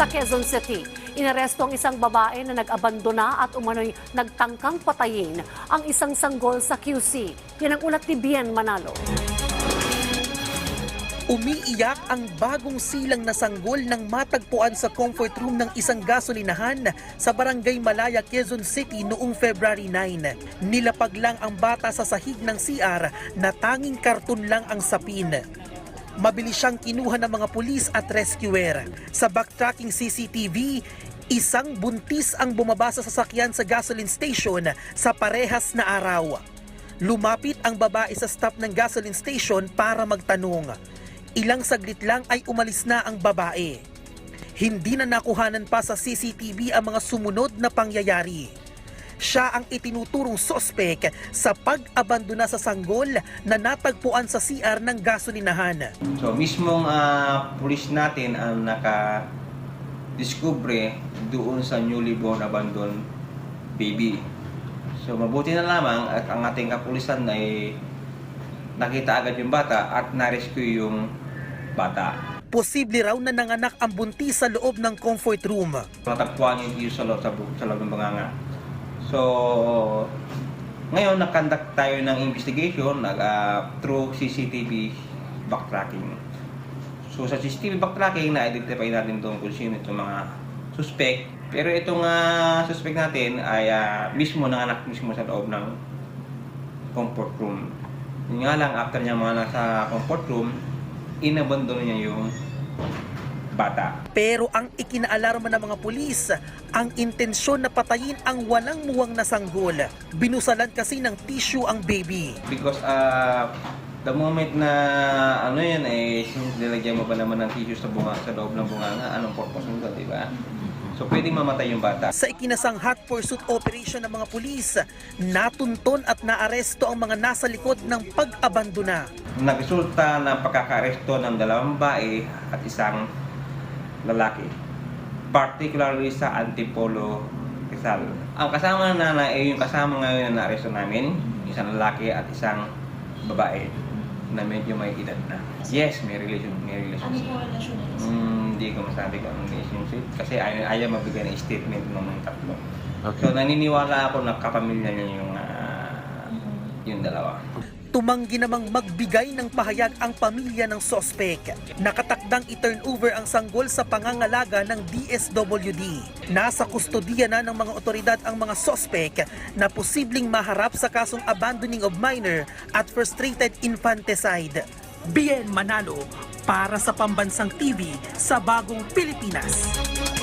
Sa Quezon City, inaresto ang isang babae na nag-abandona at umano'y nagtangkang patayin ang isang sanggol sa QC. Yan ang ulat ni Bien Manalo. Umiiyak ang bagong silang na sanggol ng matagpuan sa comfort room ng isang gasolinahan sa Barangay Malaya, Quezon City noong February 9. Nilapag lang ang bata sa sahig ng CR na tanging karton lang ang sapin. Mabilis siyang kinuha ng mga pulis at rescuer. Sa backtracking CCTV, isang buntis ang bumaba sa sasakyan sa gasoline station sa parehas na araw. Lumapit ang babae sa stop ng gasoline station para magtanong. Ilang saglit lang ay umalis na ang babae. Hindi na nakuhanan pa sa CCTV ang mga sumunod na pangyayari. Siya ang itinuturong sospek sa pag-abandona sa sanggol na natagpuan sa CR ng gasolinahan. So mismong ah, pulis natin ang naka-discover doon sa newly born abandoned baby. So mabuti na lamang at ang ating kapulisan ay nakita agad yung bata at na-rescue yung bata. Posible raw na nanganak ang buntis sa loob ng comfort room. Natagpuan yung sa loob, sa loob ng banganga. So, ngayon nakandak tayo ng investigation nag, ah, through CCTV backtracking. So sa CCTV backtracking, na-identify natin itong kung sino itong mga suspect. Pero itong ah, suspect natin ay ah, mismo nanganak mismo sa loob ng comfort room. Yun nga lang, after niya mga nasa comfort room, inabandono niya yung bata. Pero ang ikinaalarma ng mga pulis, ang intensyon na patayin ang walang muwang na sanggol. Binusalan kasi ng tissue ang baby. Because uh, the moment na ano yan eh, since nilagyan mo pa naman ng tissue sa bunga sa loob ng bunganga, anong purpose nito, di ba? So pwedeng mamatay yung bata. Sa ikinasang hot pursuit operation ng mga pulis, natunton at naaresto ang mga nasa likod ng pag-abandona. Nagresulta ng pagkakaresto ng dalawang babae at isang lalaki. Particularly sa Antipolo Rizal. Ang kasama ng nanay ay yung kasama ngayon na naaresto namin, isang lalaki at isang babae na medyo may edad na. Yes, may relation, may Ano relationship. po relasyon nila? Mm, hindi ko masabi kung anong relationship kasi ayaw, ayaw mabigyan ng statement ng mga tatlo. So naniniwala ako na kapamilya niya yung ah, yung dalawa. Tumanggi namang magbigay ng pahayag ang pamilya ng sospek. Nakatakdang i-turn over ang sanggol sa pangangalaga ng DSWD. Nasa kustodiya na ng mga otoridad ang mga sospek na posibleng maharap sa kasong abandoning of minor at frustrated infanticide. Bien Manalo para sa Pambansang TV sa Bagong Pilipinas.